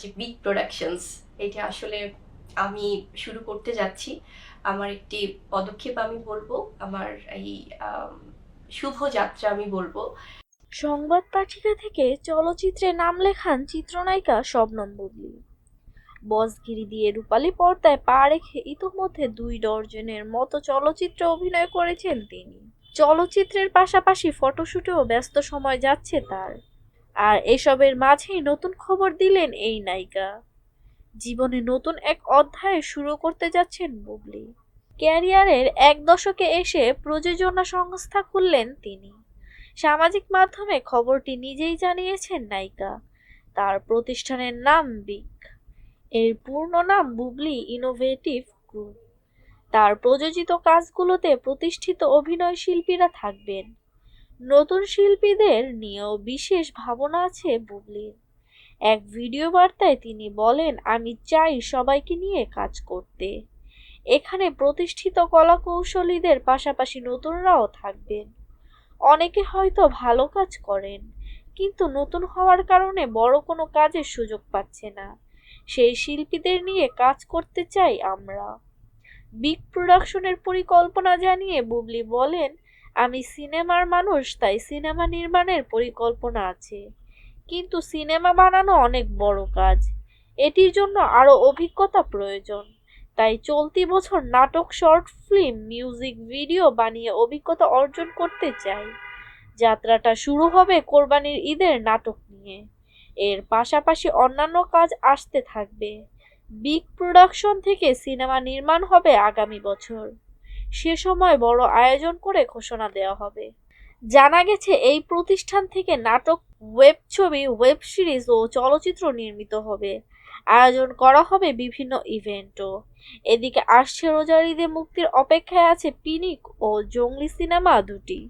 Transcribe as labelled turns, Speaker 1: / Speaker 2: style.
Speaker 1: যে big productions এটা আসলে আমি শুরু করতে যাচ্ছি। আমার একটি পদক্ষেপ আমি বলব, আমার এই শুভ যাত্রা আমি বলব।
Speaker 2: সংবাদ পাঠিকা থেকে চলচ্চিত্রে নাম লেখান চিত্রনায়িকা শবনম বুবলি। বসগিরি দিয়ে রূপালী পর্দায় পা রেখে ইতোমধ্যে দুই ডজনের মতো চলচ্চিত্রে অভিনয় করেছেন তিনি। চলচ্চিত্রের পাশাপাশি ফটোশুটেও ব্যস্ত সময় যাচ্ছে তার। আর এসবের মাঝেই নতুন খবর দিলেন এই নায়িকা। জীবনে নতুন এক অধ্যায় শুরু করতে যাচ্ছেন বুবলি। ক্যারিয়ারের এক দশকে এসে প্রযোজনা সংস্থা খুললেন তিনি। সামাজিক মাধ্যমে খবরটি নিজেই জানিয়েছেন নায়িকা। তার প্রতিষ্ঠানের নাম বিক এর পূর্ণ নাম বুবলি ইনোভেটিভ গ্রুপ। তার প্রযোজিত কাজগুলোতে প্রতিষ্ঠিত অভিনয় শিল্পীরা থাকবেন। নতুন শিল্পীদের নিয়েও বিশেষ ভাবনা আছে বুবলির। এক ভিডিও বার্তায় তিনি বলেন, আমি চাই সবাইকে নিয়ে কাজ করতে। এখানে প্রতিষ্ঠিত কলা কৌশলীদের পাশাপাশি নতুনরাও থাকবেন। অনেকে হয়তো ভালো কাজ করেন, কিন্তু নতুন হওয়ার কারণে বড় কোনো কাজের সুযোগ পাচ্ছে না। সেই শিল্পীদের নিয়ে কাজ করতে চাই আমরা। বিগ প্রোডাকশনের পরিকল্পনা জানিয়ে বুবলি বলেন আমি সিনেমার মানুষ, তাই সিনেমা নির্মাণের পরিকল্পনা আছে। কিন্তু সিনেমা বানানো অনেক বড় কাজ। এটির জন্য আরও অভিজ্ঞতা প্রয়োজন। তাই চলতি বছর নাটক, শর্ট ফিল্ম, মিউজিক, ভিডিও বানিয়ে অভিজ্ঞতা অর্জন করতে চাই। যাত্রাটা শুরু হবে কোরবানির ঈদের নাটক নিয়ে। এর পাশাপাশি অন্যান্য কাজ আসতে থাকবে। বিগ প্রোডাকশন থেকে সিনেমা নির্মাণ হবে আগামী বছর। সে সময় বড় আয়োজন করে ঘোষণা দেওয়া হবে। জানা গেছে, এই প্রতিষ্ঠান থেকে নাটক, ওয়েব ছবি, ওয়েব সিরিজ ও চলচ্চিত্র নির্মিত হবে। আয়োজন করা হবে বিভিন্ন ইভেন্টও। এদিকে আসছে রোজার ঈদে মুক্তির অপেক্ষায় আছে পিনিক ও জঙ্গলি সিনেমা দুটি।